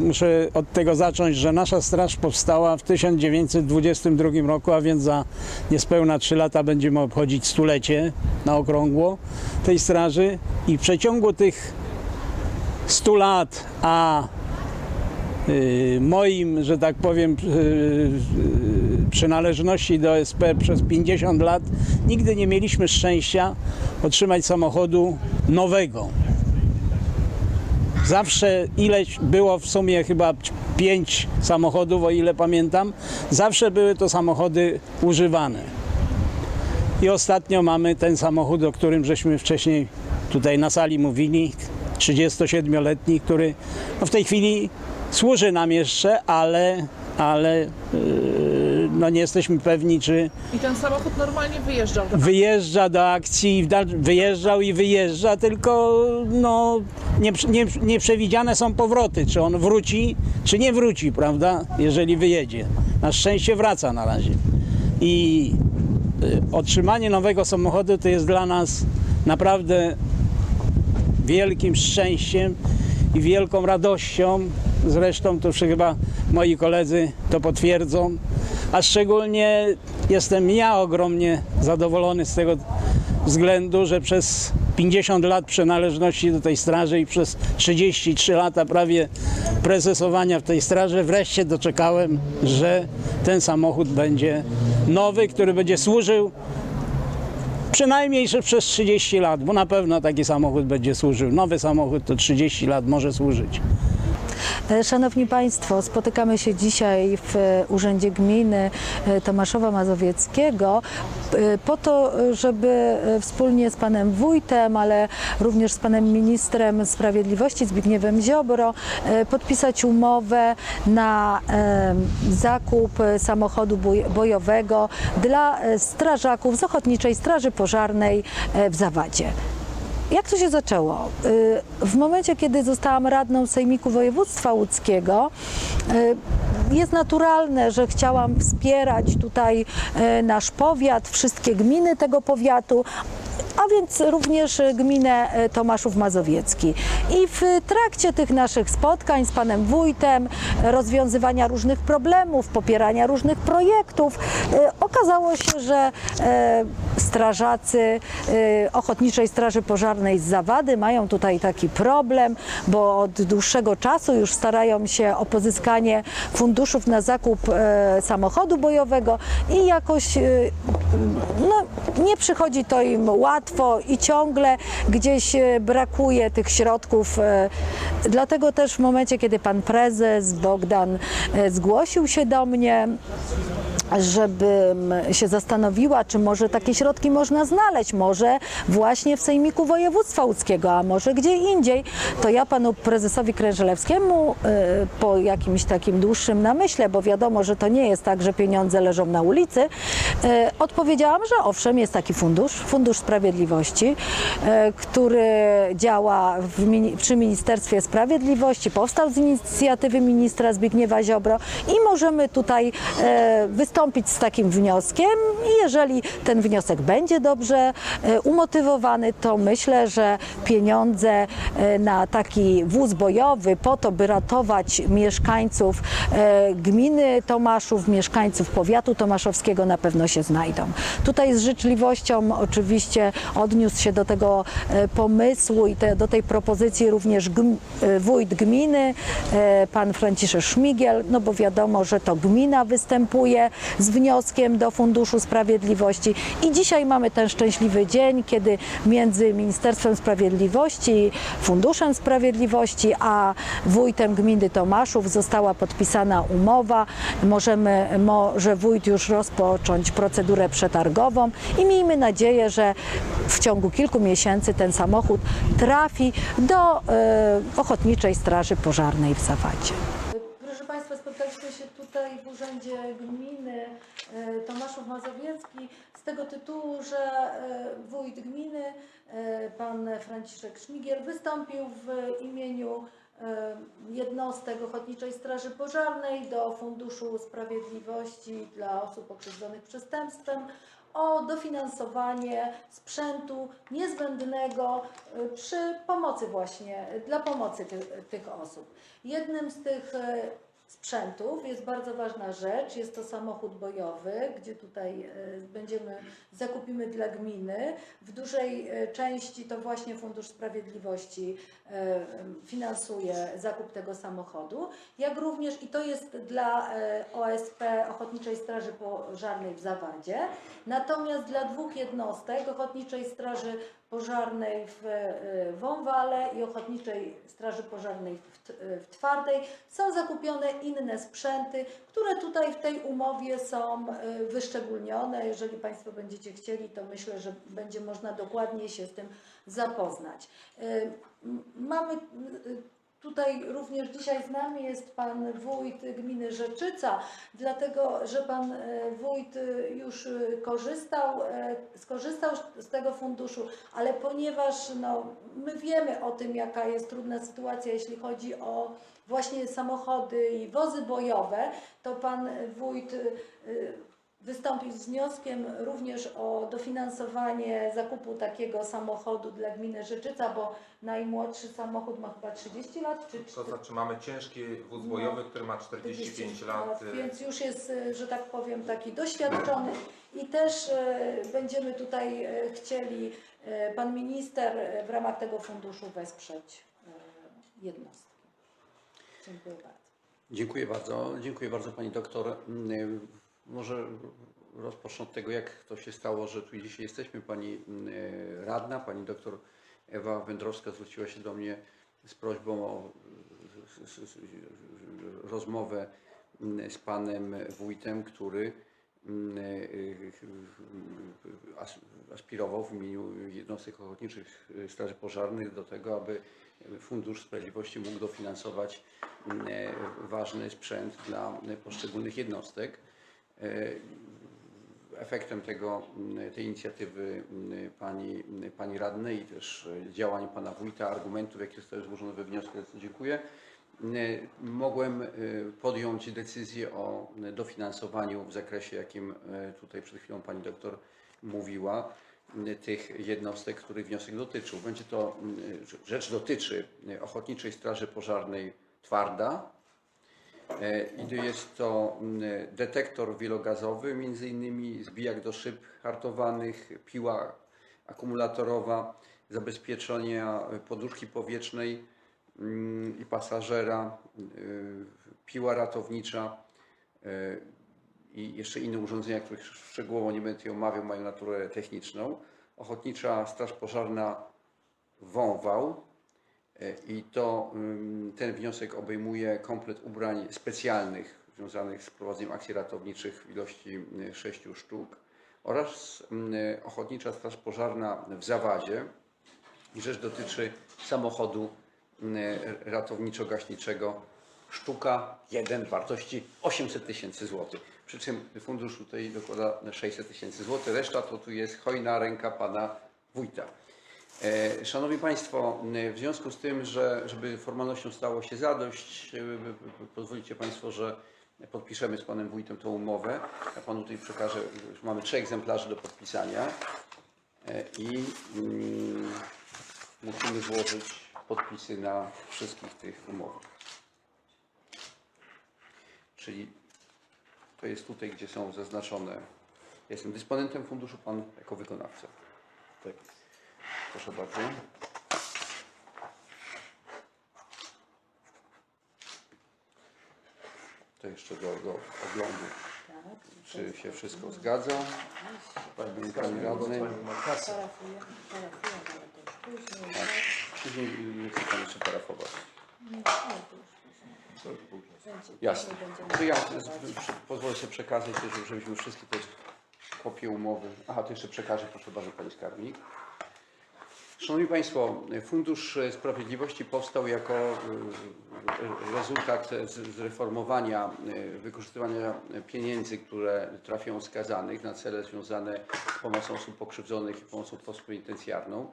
Muszę od tego zacząć, że nasza straż powstała w 1922 roku, a więc za niespełna 3 lata będziemy obchodzić stulecie na okrągło tej straży i w przeciągu tych 100 lat, a y, moim, że tak powiem, y, y, przynależności do SP przez 50 lat, nigdy nie mieliśmy szczęścia otrzymać samochodu nowego. Zawsze ileś było w sumie chyba pięć samochodów, o ile pamiętam. Zawsze były to samochody używane. I ostatnio mamy ten samochód, o którym żeśmy wcześniej tutaj na sali mówili, 37-letni, który no w tej chwili służy nam jeszcze, ale, ale yy, no nie jesteśmy pewni, czy, I ten samochód normalnie wyjeżdżał. do- wyjeżdża do akcji, w dal- wyjeżdżał i wyjeżdża, tylko no, nie, nie, nieprzewidziane są powroty, czy on wróci, czy nie wróci, prawda, jeżeli wyjedzie. Na szczęście wraca na razie. I y, otrzymanie nowego samochodu to jest dla nas naprawdę wielkim szczęściem i wielką radością. Zresztą to już chyba moi koledzy to potwierdzą. A szczególnie jestem ja ogromnie zadowolony z tego względu, że przez 50 lat przynależności do tej straży i przez 33 lata prawie prezesowania w tej straży wreszcie doczekałem, że ten samochód będzie nowy, który będzie służył Przynajmniej że przez 30 lat, bo na pewno taki samochód będzie służył. Nowy samochód to 30 lat może służyć. E, Szanowni Państwo, spotykamy się dzisiaj w e, Urzędzie Gminy e, Tomaszowa Mazowieckiego po to, żeby wspólnie z Panem Wójtem, ale również z Panem Ministrem Sprawiedliwości Zbigniewem Ziobro podpisać umowę na zakup samochodu boj- bojowego dla strażaków z Ochotniczej Straży Pożarnej w Zawadzie. Jak to się zaczęło? Y, W momencie, kiedy zostałam radną Sejmiku Województwa Łódzkiego, y, jest naturalne, że chciałam wspierać tutaj y, nasz powiat, wszystkie gminy tego powiatu, a więc również gminę y, Tomaszów Mazowiecki. I w trakcie tych naszych spotkań z panem wójtem, rozwiązywania różnych problemów, popierania różnych projektów, y, okazało się, że y, strażacy Ochotniczej Straży Pożarnej z Zawady mają tutaj taki problem, bo od dłuższego czasu już starają się o pozyskanie funduszów na zakup e, samochodu bojowego i jakoś e, no, nie przychodzi to im łatwo i ciągle gdzieś e, brakuje tych środków. e. Dlatego też w momencie, kiedy pan prezes Bogdan e, zgłosił się do mnie, żebym się zastanowiła, czy może takie środki można znaleźć, może właśnie w Sejmiku Województwa Łódzkiego, a może gdzie indziej, to ja panu prezesowi Krężelewskiemu y, po jakimś takim dłuższym namyśle, bo wiadomo, że to nie jest tak, że pieniądze leżą na ulicy, y, odpowiedziałam, że owszem, jest taki fundusz, Fundusz Sprawiedliwości, y, który działa w, przy Ministerstwie Sprawiedliwości, powstał z inicjatywy ministra Zbigniewa Ziobro i możemy tutaj e, wystąpić z takim wnioskiem i jeżeli ten wniosek będzie dobrze e, umotywowany, to myślę, że pieniądze e, na taki wóz bojowy po to, by ratować mieszkańców e, gminy Tomaszów, mieszkańców powiatu tomaszowskiego na pewno się znajdą. Tutaj z życzliwością oczywiście odniósł się do tego pomysłu i te, do tej propozycji również gm, wójt gminy, pan Franciszek Szmigiel, no bo wiadomo, że to gmina występuje z wnioskiem do Funduszu Sprawiedliwości i dzisiaj mamy ten szczęśliwy dzień, kiedy między Ministerstwem Sprawiedliwości, Funduszem Sprawiedliwości, a wójtem gminy Tomaszów została podpisana umowa. Możemy, może wójt już rozpocząć procedurę przetargową i miejmy nadzieję, że w ciągu kilku miesięcy ten samochód trafi do e, Ochotniczej Straży Pożarnej w Zawadzie. Proszę Państwa, spotkaliśmy się tutaj w Urzędzie Gminy e, Tomaszów Mazowiecki z tego tytułu, że e, wójt gminy, e, pan Franciszek Szmigiel, wystąpił w imieniu jednostek Ochotniczej Straży Pożarnej do Funduszu Sprawiedliwości dla osób pokrzywdzonych przestępstwem o dofinansowanie sprzętu niezbędnego przy pomocy właśnie, dla pomocy ty, tych osób. Jednym z tych sprzętów jest bardzo ważna rzecz, jest to samochód bojowy, gdzie tutaj y, będziemy, zakupimy dla gminy. W dużej y, części to właśnie Fundusz Sprawiedliwości y, finansuje zakup tego samochodu, jak również i to jest dla OSP Ochotniczej Straży Pożarnej w Zawadzie. Natomiast dla dwóch jednostek Ochotniczej Straży Pożarnej w y, Wąwale i Ochotniczej Straży Pożarnej w, T- w Twardej są zakupione inne sprzęty, które tutaj w tej umowie są y, wyszczególnione. Jeżeli Państwo będziecie chcieli, to myślę, że będzie można dokładniej się z tym zapoznać. Mamy Tutaj również dzisiaj z nami jest pan wójt gminy Rzeczyca, dlatego że pan e, wójt już e, korzystał, e, skorzystał z tego funduszu, ale ponieważ no, my wiemy o tym, jaka jest trudna sytuacja, jeśli chodzi o właśnie samochody i wozy bojowe, to pan wójt wystąpił z wnioskiem również o dofinansowanie zakupu takiego samochodu dla gminy Rzeczyca, bo najmłodszy samochód ma chyba 30 lat, czy To znaczy mamy ciężki wóz bojowy, który ma 45 lat. y, Więc już jest, y, że tak powiem, taki doświadczony i też y, będziemy tutaj y, chcieli, y, pan minister y, w ramach tego funduszu wesprzeć y, jednostki. Dziękuję bardzo. Dziękuję bardzo. Dziękuję bardzo Pani doktor. Mm, Może rozpocznę od tego, jak to się stało, że tu dzisiaj jesteśmy. Pani mm, radna, Pani doktor Ewa Wędrowska zwróciła się do mnie z prośbą o rozmowę z Panem Wójtem, który y, as- aspirował w imieniu jednostek ochotniczych Straży Pożarnych do tego, aby Fundusz Sprawiedliwości mógł dofinansować ważny sprzęt dla poszczególnych jednostek. E, Efektem tego, mm, tej inicjatywy mm, pani, pani radnej i też działań pana wójta, argumentów, jakie zostały złożone we wniosku, dziękuję, mm, mogłem e, podjąć decyzję o dofinansowaniu w zakresie, jakim e, tutaj przed chwilą pani doktor mówiła, tych jednostek, których wniosek dotyczył. Będzie to, rzecz dotyczy Ochotniczej Straży Pożarnej Twarda, I to jest to m, detektor wielogazowy, między innymi zbijak do szyb hartowanych, piła akumulatorowa, zabezpieczenia poduszki powietrznej mm, i pasażera, y, piła ratownicza y, i jeszcze inne urządzenia, których szczegółowo nie będę omawiał, mają naturę techniczną. Ochotnicza Straż Pożarna Wąwał, E, I to ym, ten wniosek obejmuje komplet ubrań specjalnych związanych z prowadzeniem akcji ratowniczych w ilości 6 sztuk oraz ym, Ochotnicza Straż Pożarna w Zawadzie. Rzecz dotyczy samochodu ratowniczo-gaśniczego sztuka 1 wartości 800 tysięcy złotych. Przy czym fundusz tutaj dokłada 600 tysięcy złotych. Reszta to tu jest hojna ręka pana wójta. E, Szanowni Państwo, m, w związku z tym, że żeby formalnością stało się zadość, e, pozwolicie Państwo, że podpiszemy z Panem Wójtem tą umowę. Ja Panu tutaj przekażę, już mamy trzy egzemplarze do podpisania E, i mm, musimy złożyć podpisy na wszystkich tych umowach. Czyli to jest tutaj, gdzie są zaznaczone. Jestem dysponentem funduszu, Pan jako wykonawca. Tak. Proszę bardzo. To jeszcze do, do oglądu, czy się wszystko zgadza. Panie Panie Radny. parafujemy, ale to już później. Tak. Później nie chcę Pan jeszcze parafować. To już później. Będzie- Jasne. później będziemy To ja parafować. z- z- pozwolę sobie przekazać, żeby- żebyśmy wszystkie te kopie umowy. Aha, to jeszcze przekażę, proszę bardzo, Pani Skarbnik. Szanowni Państwo, Fundusz Sprawiedliwości powstał jako y, rezultat zreformowania y, wykorzystywania pieniędzy, które trafią skazanych na cele związane z pomocą osób pokrzywdzonych i pomocą postpenitencjarną.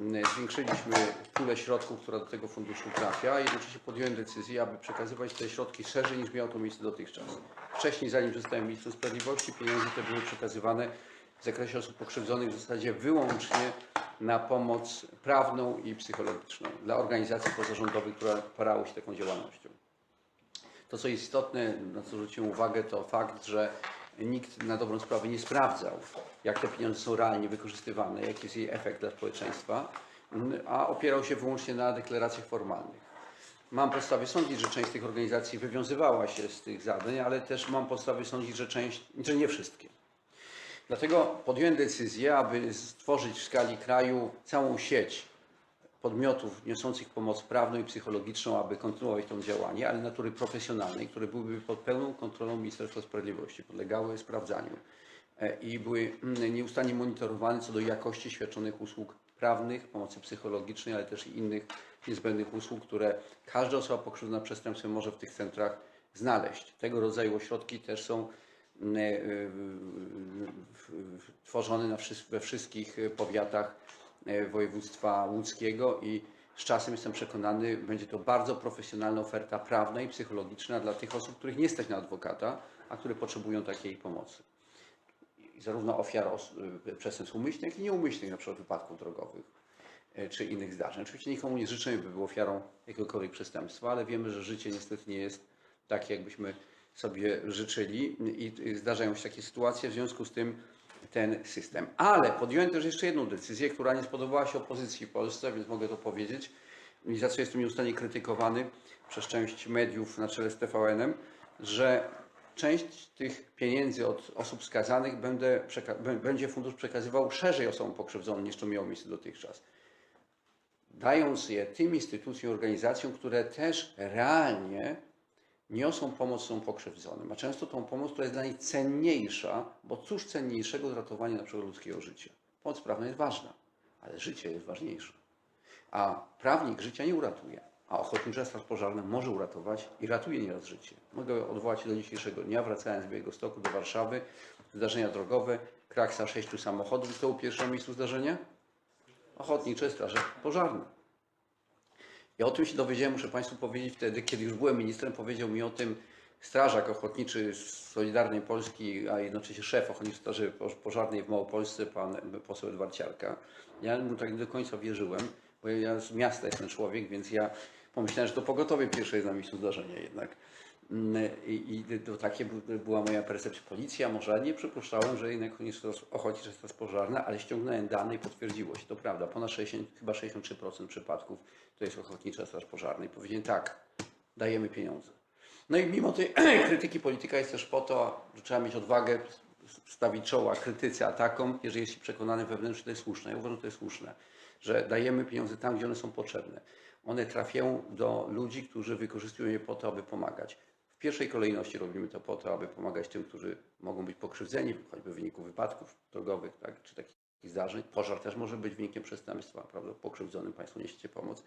Y, Zwiększyliśmy pulę środków, która do tego funduszu trafia, jednocześnie podjąłem decyzję, aby przekazywać te środki szerzej niż miało to miejsce dotychczas. Wcześniej, zanim zostałem ministrem sprawiedliwości, pieniądze te były przekazywane w zakresie osób pokrzywdzonych w zasadzie wyłącznie na pomoc prawną i psychologiczną dla organizacji pozarządowych, które parały się taką działalnością. To, co jest istotne, na co zwróciłem uwagę, to fakt, że nikt na dobrą sprawę nie sprawdzał, jak te pieniądze są realnie wykorzystywane, jaki jest jej efekt dla społeczeństwa, m, a opierał się wyłącznie na deklaracjach formalnych. Mam podstawy sądzić, że część tych organizacji wywiązywała się z tych zadań, ale też mam podstawy sądzić, że część, że nie wszystkie. Dlatego podjąłem decyzję, aby stworzyć w skali kraju całą sieć podmiotów niosących pomoc prawną i psychologiczną, aby kontynuować to działanie, ale natury profesjonalnej, które byłyby pod pełną kontrolą Ministerstwa Sprawiedliwości, podlegały sprawdzaniu e, i były mm, nieustannie monitorowane co do jakości świadczonych usług prawnych, pomocy psychologicznej, ale też innych niezbędnych usług, które każda osoba pokrzywdzona przestępstwem może w tych centrach znaleźć. Tego rodzaju ośrodki też są e, tworzone na wszy- we wszystkich powiatach e, województwa łódzkiego i z czasem jestem przekonany, będzie to bardzo profesjonalna oferta prawna i psychologiczna dla tych osób, których nie stać na adwokata, a które potrzebują takiej pomocy. Zarówno ofiar y, przestępstw umyślnych, jak i nieumyślnych, na przykład wypadków drogowych e, czy innych zdarzeń. Oczywiście nikomu nie życzymy, by był ofiarą jakiegokolwiek przestępstwa, ale wiemy, że życie niestety nie jest takie, jakbyśmy sobie życzyli i zdarzają się takie sytuacje, w związku z tym ten system. Ale podjąłem też jeszcze jedną decyzję, która nie spodobała się opozycji w Polsce, więc mogę to powiedzieć i za co jestem nieustannie krytykowany przez część mediów na czele z TVN-em, że część tych pieniędzy od osób skazanych będę będzie fundusz przekazywał szerzej osobom pokrzywdzonym niż to miało miejsce dotychczas dając je tym instytucjom, organizacjom, które też realnie niosą pomoc tą pokrzywdzonym, a często tą pomoc, która jest dla nich cenniejsza, bo cóż cenniejszego od ratowania na przykład ludzkiego życia. Pomoc prawna jest ważna, ale życie jest ważniejsze. A prawnik życia nie uratuje, a ochotnicza straż pożarna może uratować i ratuje nieraz życie. Mogę odwołać się do dzisiejszego dnia, wracając z Białegostoku do Warszawy, zdarzenia drogowe, kraksa sześciu samochodów. Kto u pierwszego miejscu zdarzenia? Ochotnicze Straże Pożarne. Ja o tym się dowiedziałem, muszę Państwu powiedzieć, wtedy, kiedy już byłem ministrem, powiedział mi o tym strażak ochotniczy z Solidarnej Polski, a jednocześnie szef Ochotniczej Straży Poż- Pożarnej w Małopolsce, pan poseł Edward Ciarka. Ja mu tak nie do końca wierzyłem, bo ja z miasta jestem człowiek, więc ja pomyślałem, że to pogotowie pierwsze jest na miejscu zdarzenia jednak. Mm, I, i to takie była moja percepcja. Policja może, nie przypuszczałem, że jednak ochotnicza straż pożarna, ale ściągnąłem dane i potwierdziło się. To prawda, ponad 60, chyba 63% przypadków to jest ochotnicza straż pożarna. I powiedziałem tak, dajemy pieniądze. No i mimo tej krytyki polityka jest też po to, że trzeba mieć odwagę stawić czoła krytyce atakom, jeżeli jest się przekonany wewnętrznie, że to jest słuszne. Ja uważam, że to jest słuszne, że dajemy pieniądze tam, gdzie one są potrzebne. One trafiają do ludzi, którzy wykorzystują je po to, aby pomagać. W pierwszej kolejności robimy to po to, aby pomagać tym, którzy mogą być pokrzywdzeni, choćby w wyniku wypadków drogowych, tak, czy takich zdarzeń. Pożar też może być wynikiem przestępstwa, prawda? Pokrzywdzonym Państwo niesiecie pomoc.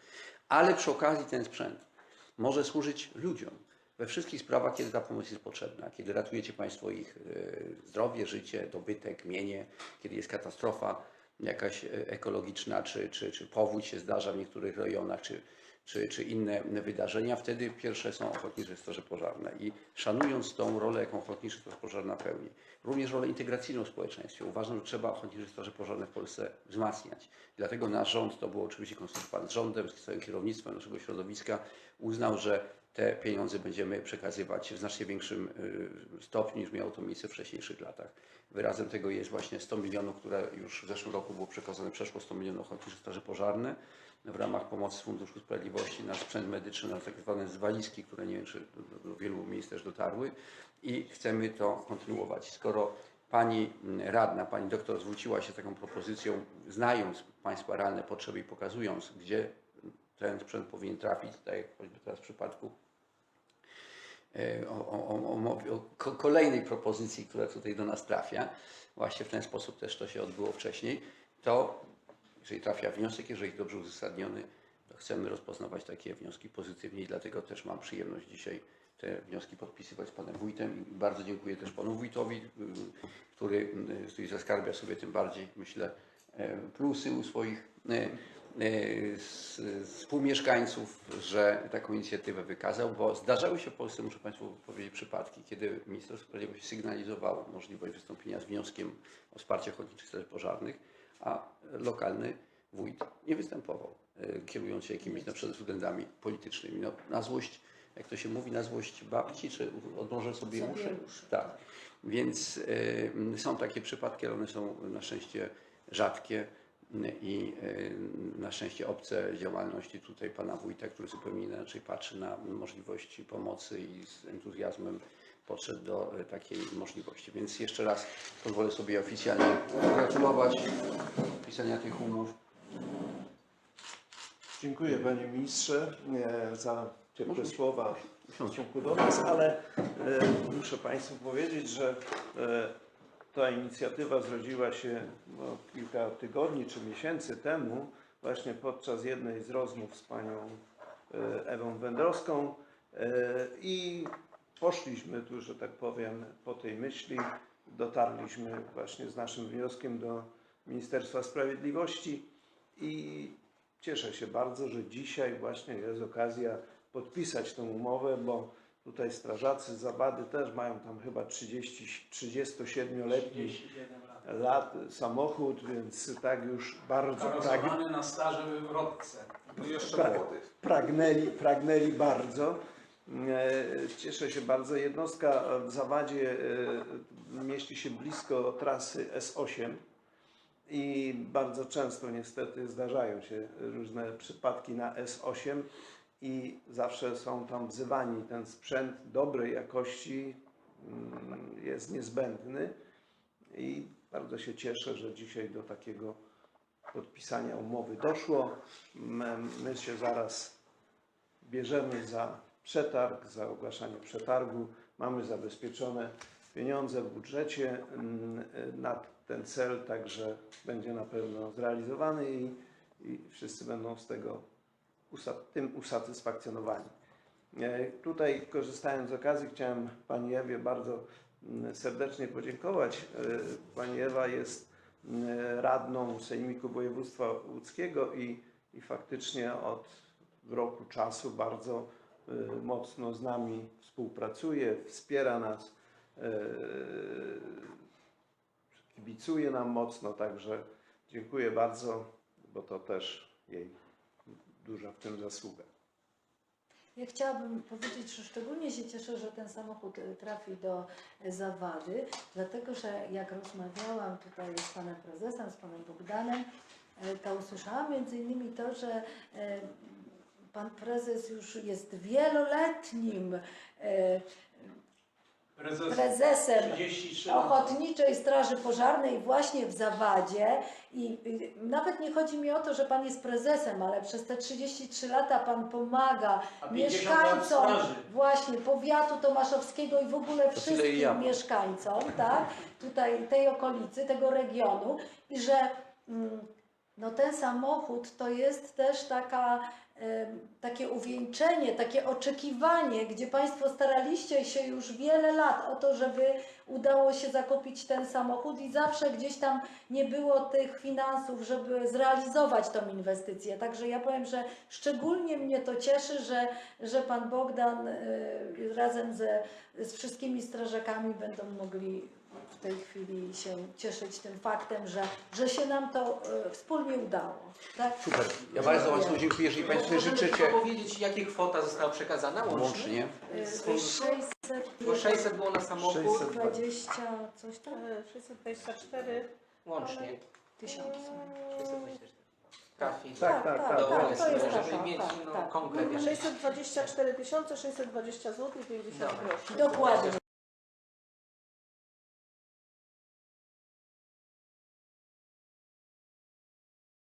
Ale przy okazji ten sprzęt może służyć ludziom we wszystkich sprawach, kiedy ta pomoc jest potrzebna, kiedy ratujecie Państwo ich e, zdrowie, życie, dobytek, mienie, kiedy jest katastrofa jakaś e, ekologiczna, czy, czy, czy powódź się zdarza w niektórych rejonach, czy, czy, czy inne wydarzenia, wtedy pierwsze są ochotnicze straże pożarne. I szanując tą rolę, jaką ochotnicza straż pożarna pełni, również rolę integracyjną w społeczeństwie, uważam, że trzeba ochotnicze straże pożarne w Polsce wzmacniać. Dlatego nasz rząd, to było oczywiście konsultowane z rządem, z całym kierownictwem naszego środowiska, uznał, że te pieniądze będziemy przekazywać w znacznie większym y, stopniu niż miało to miejsce w wcześniejszych latach. Wyrazem tego jest właśnie 100 milionów, które już w zeszłym roku było przekazane, przeszło 100 milionów ochotniczych straży pożarne w ramach pomocy Funduszu Sprawiedliwości na sprzęt medyczny, na tak zwane zwalizki, które nie wiem, czy do, do wielu miejsc też dotarły i chcemy to kontynuować. Skoro Pani radna, pani doktor zwróciła się z taką propozycją, znając Państwa realne potrzeby i pokazując, gdzie ten sprzęt powinien trafić, tak jak choćby teraz w przypadku e, o, o, o, o, kolejnej propozycji, która tutaj do nas trafia, właśnie w ten sposób też to się odbyło wcześniej, to jeżeli trafia wniosek, jeżeli dobrze uzasadniony, to chcemy rozpoznawać takie wnioski pozytywnie i dlatego też mam przyjemność dzisiaj te wnioski podpisywać z panem wójtem. I bardzo dziękuję też panu wójtowi, który, który zaskarbia sobie tym bardziej, myślę, e, plusy u swoich e, e, współmieszkańców, że taką inicjatywę wykazał, bo zdarzały się w Polsce, muszę Państwu powiedzieć, przypadki, kiedy Ministerstwo Sprawiedliwości sygnalizowało możliwość wystąpienia z wnioskiem o wsparcie ochotniczych straży pożarnych, a lokalny wójt nie występował, e, kierując się jakimiś na przykład względami politycznymi. No, na złość, jak to się mówi, na złość babci, czy odmrożę sobie Sobie uszy? uszy. Tak. Więc e, są takie przypadki, ale one są na szczęście rzadkie i e, na szczęście obce działalności tutaj pana wójta, który zupełnie inaczej patrzy na możliwości pomocy i z entuzjazmem podszedł do e, takiej możliwości. Więc jeszcze raz pozwolę sobie oficjalnie pogratulować pisania tych umów. Dziękuję panie ministrze e, za ciepłe Może- słowa w stosunku do nas, ale e, muszę państwu powiedzieć, że ta inicjatywa zrodziła się no, kilka tygodni czy miesięcy temu właśnie podczas jednej z rozmów z panią Ewą Wędrowską i poszliśmy tu, że tak powiem, po tej myśli, dotarliśmy właśnie z naszym wnioskiem do Ministerstwa Sprawiedliwości i cieszę się bardzo, że dzisiaj właśnie jest okazja podpisać tę umowę, bo tutaj strażacy Zawady też mają tam chyba 30, 37-letni lat samochód, więc tak już bardzo Karosowany na staże wywrotce. No i jeszcze pra, pragnęli, pragnęli bardzo. E, Cieszę się bardzo. Jednostka w Zawadzie e, mieści się blisko trasy S8 i bardzo często niestety zdarzają się różne przypadki na S8 i zawsze są tam wzywani. Ten sprzęt dobrej jakości mm, jest niezbędny i bardzo się cieszę, że dzisiaj do takiego podpisania umowy doszło. My, my się zaraz bierzemy za przetarg, za ogłaszanie przetargu. Mamy zabezpieczone pieniądze w budżecie mm, na ten cel, także będzie na pewno zrealizowany i, i wszyscy będą z tego usa- tym usatysfakcjonowani. E, Tutaj korzystając z okazji chciałem Pani Ewie bardzo mm, serdecznie podziękować. E, Pani Ewa jest mm, radną Sejmiku Województwa Łódzkiego i, i faktycznie od roku czasu bardzo mocno z nami współpracuje, wspiera nas, y, kibicuje nam mocno, także dziękuję bardzo, bo to też jej duża w tym zasługa. Ja chciałabym powiedzieć, że szczególnie się cieszę, że ten samochód e, trafi do Zawady, dlatego że jak rozmawiałam tutaj z panem prezesem, z panem Bogdanem, to usłyszałam między innymi to, że pan prezes już jest wieloletnim e, prezesem 33 lata. Ochotniczej Straży Pożarnej właśnie w Zawadzie i y, nawet nie chodzi mi o to, że Pan jest prezesem, ale przez te 33 lata Pan pomaga A 50 lat mieszkańcom straży. właśnie powiatu tomaszowskiego i w ogóle tyle i wszystkim ja. mieszkańcom, tak, tutaj tej okolicy, tego regionu i że mm, no ten samochód to jest też taka, takie uwieńczenie, takie oczekiwanie, gdzie Państwo staraliście się już wiele lat o to, żeby udało się zakupić ten samochód i zawsze gdzieś tam nie było tych finansów, żeby zrealizować tą inwestycję. Także ja powiem, że szczególnie mnie to cieszy, że, że Pan Bogdan y, razem ze, z wszystkimi strażakami będą mogli w tej chwili się cieszyć tym faktem, że, że się nam to y, wspólnie udało. Tak? Super. Ja bardzo Państwu dziękuję, jeżeli Państwo życzycie tylko powiedzieć, jakie kwota została przekazana łącznie? łącznie. Y, Z funduszu? 600, Bo 600 było na samochód 620. 20 coś tam? 624. łącznie. Tysiąc. 624. Trafi. Tak, tak, tak. Do tak, Polski, to jest żeby taka, mieć tak, no, tak. konkret jakiś. 624 620 zł 50 groszy. Dokładnie.